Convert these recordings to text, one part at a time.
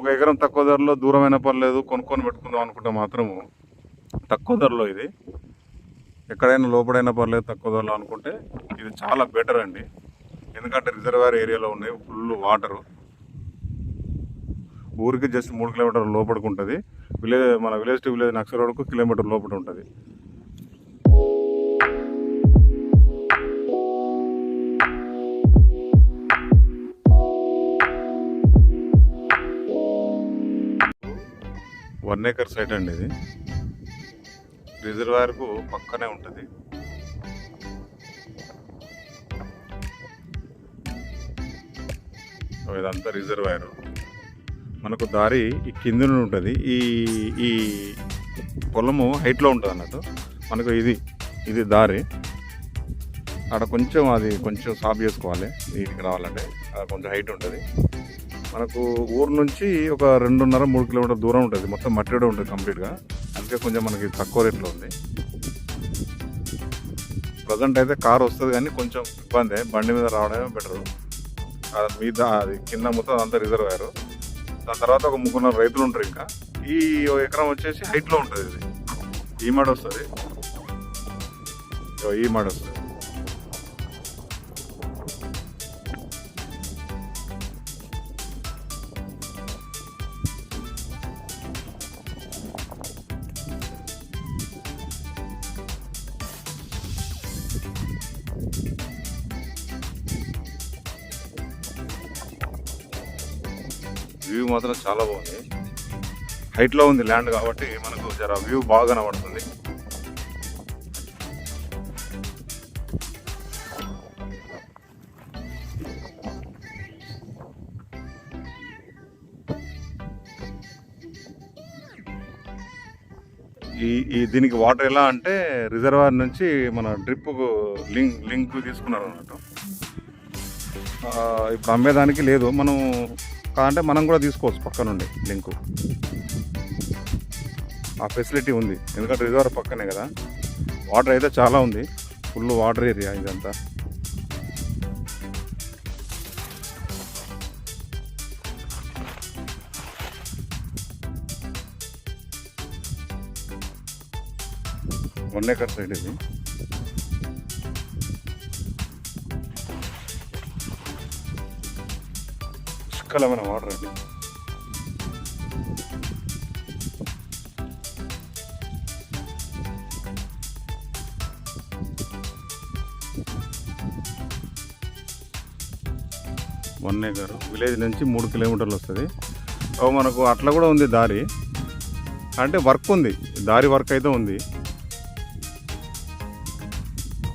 ఒక ఎకరం తక్కువ ధరలో దూరమైన పర్లేదు కొనుక్కొని పెట్టుకుందాం అనుకుంటే మాత్రము తక్కువ ధరలో ఇది. ఎక్కడైనా లోపడైనా పర్లేదు తక్కువ ధరలో అనుకుంటే ఇది చాలా బెటర్ అండి. ఎందుకంటే రిజర్వాయర్ ఏరియాలో ఉన్నాయి ఫుల్ వాటరు. ఊరికి జస్ట్ మూడు కిలోమీటర్ల లోపలికి ఉంటుంది. విలేజ్ మన విలేజ్ టు విలేజ్ నక్సల్ రోడ్కు కిలోమీటర్ లోపల ఉంటుంది. వన్ ఏకర్ సైట్ అండి ఇది. రిజర్వాయర్కు పక్కనే ఉంటుంది. ఇదంతా రిజర్వాయర్. మనకు దారి ఈ కింద నుండి ఉంటుంది. ఈ ఈ పొలము హైట్లో ఉంటుంది అన్నట్టు. మనకు ఇది ఇది దారి. అక్కడ కొంచెం అది కొంచెం సాఫ్ చేసుకోవాలి. వీటికి రావాలంటే. కొంచెం హైట్ ఉంటుంది. మనకు ఊరు నుంచి ఒక రెండున్నర మూడు కిలోమీటర్ దూరం ఉంటుంది. మొత్తం మట్టి ఉంటుంది కంప్లీట్గా. అందుకే కొంచెం మనకి తక్కువ రేట్లో ఉంది. ప్రజెంట్ అయితే కార్ వస్తుంది కానీ కొంచెం ఇబ్బంది. బండి మీద రావడమే బెటరు. అది మీద అది కింద మొత్తం అంతా రిజర్వ్ అయ్యారు. దాని తర్వాత ఒక ముగ్గురు రైతులు ఉంటారు ఇంకా. ఈ ఓ ఎకరం వచ్చేసి హైట్లో ఉంటుంది ఇది. ఈ మాడ వస్తుంది. ఈ మాడ వస్తుంది. వ్యూ మాత్రం చాలా బాగుంది. హైట్లో ఉంది ల్యాండ్ కాబట్టి మనకు జర వ్యూ బాగా కనబడుతుంది. ఈ ఈ దీనికి వాటర్ ఎలా అంటే రిజర్వాయర్ నుంచి మన డ్రిప్కు లింక్ లింక్ తీసుకున్నారు అన్నట్టు ఇప్పుడు అమ్మేదానికి లేదు. మనం కాదంటే మనం కూడా తీసుకోవచ్చు పక్క నుండి లింకు. ఆ ఫెసిలిటీ ఉంది. ఎందుకంటే రిజర్వర్ పక్కనే కదా. వాటర్ అయితే చాలా ఉంది. ఫుల్ వాటర్ ఏరియా ఇదంతా. వన్ ఏకర్ సైడ్ ఇది. పుష్కలమైన వాటర్ వాడరండి వన్ గారు విలేజ్ నుంచి మూడు కిలోమీటర్లు వస్తుంది. మనకు అట్లా కూడా ఉంది దారి. అంటే వర్క్ ఉంది. దారి వర్క్ అయితే ఉంది.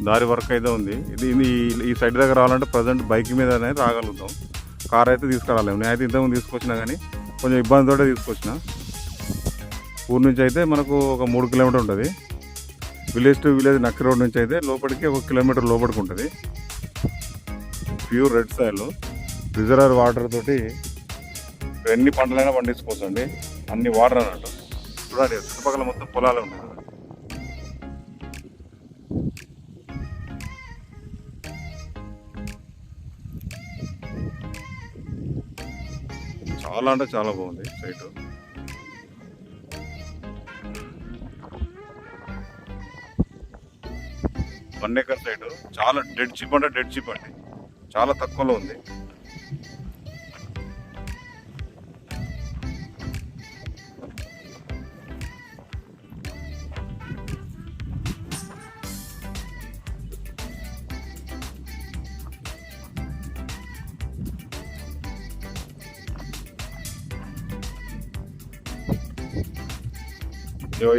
దారి వర్క్ అయితే ఉంది. ఇది ఈ- ఈ సైడ్ దగ్గర రావాలంటే ప్రజెంట్ బైక్ మీదనే రాగలుగుతాం. కార్ అయితే తీసుకురాలేము నేనైతే ఇంతకుముందు తీసుకొచ్చినా కానీ కొంచెం ఇబ్బందితోటే తీసుకొచ్చిన. ఊరు నుంచి అయితే మనకు ఒక మూడు కిలోమీటర్ ఉంటుంది. విలేజ్ టు విలేజ్ నక్కి రోడ్ నుంచి అయితే లోపలికి ఒక కిలోమీటర్ లోపలికి ఉంటుంది. Pure red soil. Reservoir water తోటి ఎన్ని పంటలైనా పండించుకోవచ్చు అండి అన్ని వాటర్ అన్నట్టు. చూడండి చుట్టుపక్కల మొత్తం పొలాలు ఉన్నాయి. చాలా అంటే చాలా బాగుంది సైట్. వన్ ఏకర్ సైడ్ చాలా డెడ్ చిప్ అంటే డెడ్ చిప్ అండి. చాలా తక్కువలో ఉంది.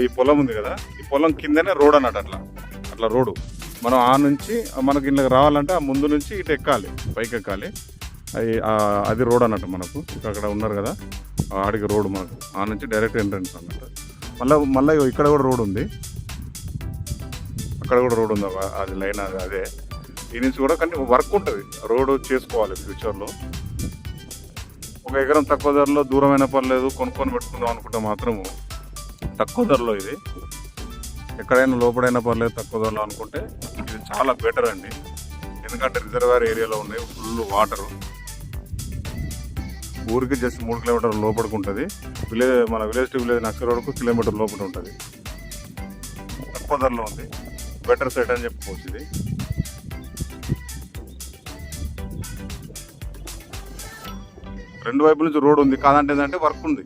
ఈ పొలం ఉంది కదా ఈ పొలం కిందనే రోడ్ అన్నట్టు అట్లా. అట్లా రోడ్డు. మనం ఆ నుంచి మనకి ఇళ్ళకి రావాలంటే ఆ ముందు నుంచి ఇటు ఎక్కాలి పైకి ఎక్కాలి. అది అది రోడ్ అన్నట్టు మనకు. అక్కడ ఉన్నారు కదా ఆడికి రోడ్ మనకు. ఆ నుంచి డైరెక్ట్ ఎంట్రన్స్ అన్నట్టు. మళ్ళీ మళ్ళీ ఇక్కడ కూడా రోడ్ ఉంది. అక్కడ కూడా రోడ్ ఉంది. అది లైన్ అది అదే. ఈ నుంచి కూడా కానీ వర్క్ ఉంటుంది. రోడ్ చేసుకోవాలి ఫ్యూచర్లో ఒక ఎకరం తక్కువ ధరలో దూరమైన పర్లేదు కొనుక్కొని పెట్టుకుందాం అనుకుంటే మాత్రము తక్కువ ధరలో ఇది. ఎక్కడైనా లోపడైనా పర్లేదు తక్కువ ధరలో అనుకుంటే ఇది చాలా బెటర్ అండి. ఎందుకంటే రిజర్వాయర్ ఏరియాలో ఉన్నాయి ఫుల్ వాటరు. ఊరికి జస్ట్ మూడు కిలోమీటర్ల లోపలికి ఉంటుంది. విలేజ్ మన విలేజ్ టు విలేజ్ నక్సల్ వరకు కిలోమీటర్ లోపల ఉంటుంది. తక్కువ ధరలో ఉంది. బెటర్ సైట్ అని చెప్పుకోవచ్చు ఇది. రెండు వైపు నుంచి రోడ్ ఉంది. కాదంటే ఏంటంటే వర్క్ ఉంది.